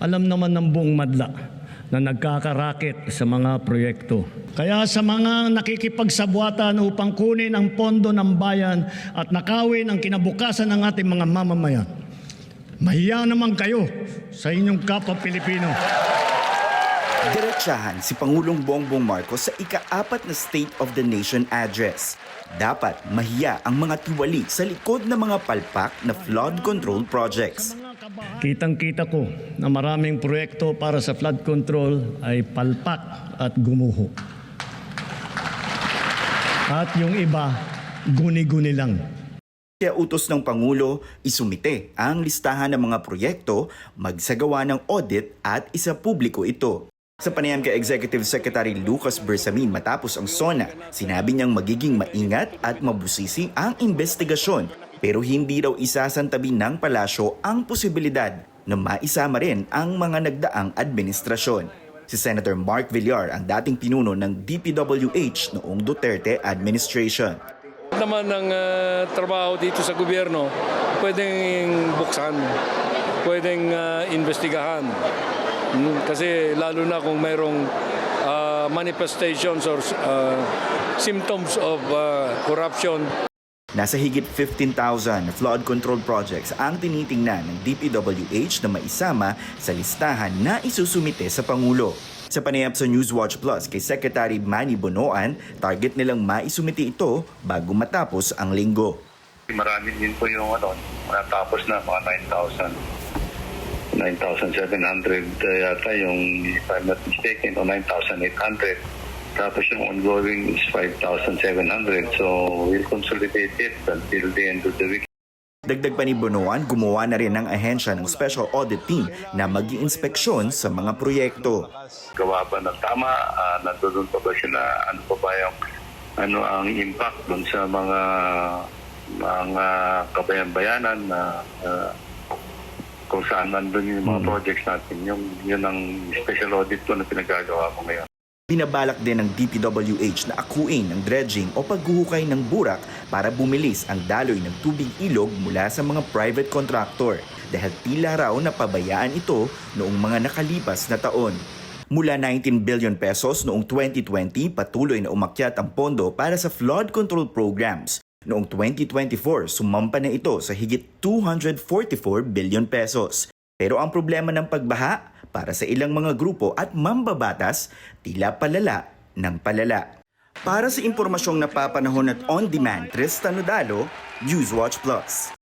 Alam naman ng buong madla na nagkakarakit sa mga proyekto. Kaya sa mga nakikipagsabwatan upang kunin ang pondo ng bayan at nakawin ang kinabukasan ng ating mga mamamayan, mahiya naman kayo sa inyong kapwa Pilipino. Diretsahan si Pangulong Bongbong Marcos sa ika-apat na State of the Nation address. Dapat mahiya ang mga tiwali sa likod ng mga palpak na flood control projects. Kitang-kita ko na maraming proyekto para sa flood control ay palpak at gumuho. At yung iba, guni-guni lang. Kaya utos ng Pangulo, isumite ang listahan ng mga proyekto, magsagawa ng audit at isa publiko ito. Sa panayam kay Executive Secretary Lucas Bersamin matapos ang SONA, sinabi niyang magiging maingat at mabusisi ang investigasyon pero hindi raw isasantabi ng palasyo ang posibilidad na maisama rin ang mga nagdaang administrasyon. Si Senator Mark Villar ang dating pinuno ng DPWH noong Duterte administration. naman ng ah, trabaho dito sa gobyerno, pwedeng buksan, pwedeng ah, investigahan. Mm, Kasi lalo na kung mayroong ah, manifestations or ah, symptoms of ah, corruption, Nasa higit 15,000 flood control projects ang tinitingnan ng DPWH na maisama sa listahan na isusumite sa Pangulo. Sa panayap sa Newswatch Plus kay Secretary Manny Bonoan, target nilang maisumite ito bago matapos ang linggo. Marami din po yung ano, natapos na mga 9,000. 9,700 uh, yata yung, if I'm not mistaken, o 9,800. Tapos yung ongoing is 5,700. So we'll consolidate it until the end of the week. Dagdag pa ni Bonoan, gumawa na rin ng ahensya ng Special Audit Team na mag inspeksyon sa mga proyekto. Gawa ba ng tama? Uh, nandun pa ba siya na ano pa ba yung ano ang impact dun sa mga mga kabayan-bayanan na uh, kung saan nandun yung mga projects natin. Yung, yun ang special audit ko na pinagagawa ko ngayon. Binabalak din ng DPWH na akuin ng dredging o paghuhukay ng burak para bumilis ang daloy ng tubig ilog mula sa mga private contractor dahil tila raw napabayaan ito noong mga nakalipas na taon. Mula 19 billion pesos noong 2020, patuloy na umakyat ang pondo para sa flood control programs. Noong 2024, sumampa na ito sa higit 244 billion pesos. Pero ang problema ng pagbaha para sa ilang mga grupo at mambabatas, tila palala ng palala. Para sa impormasyong napapanahon at on-demand, Tristan Nodalo, Newswatch Plus.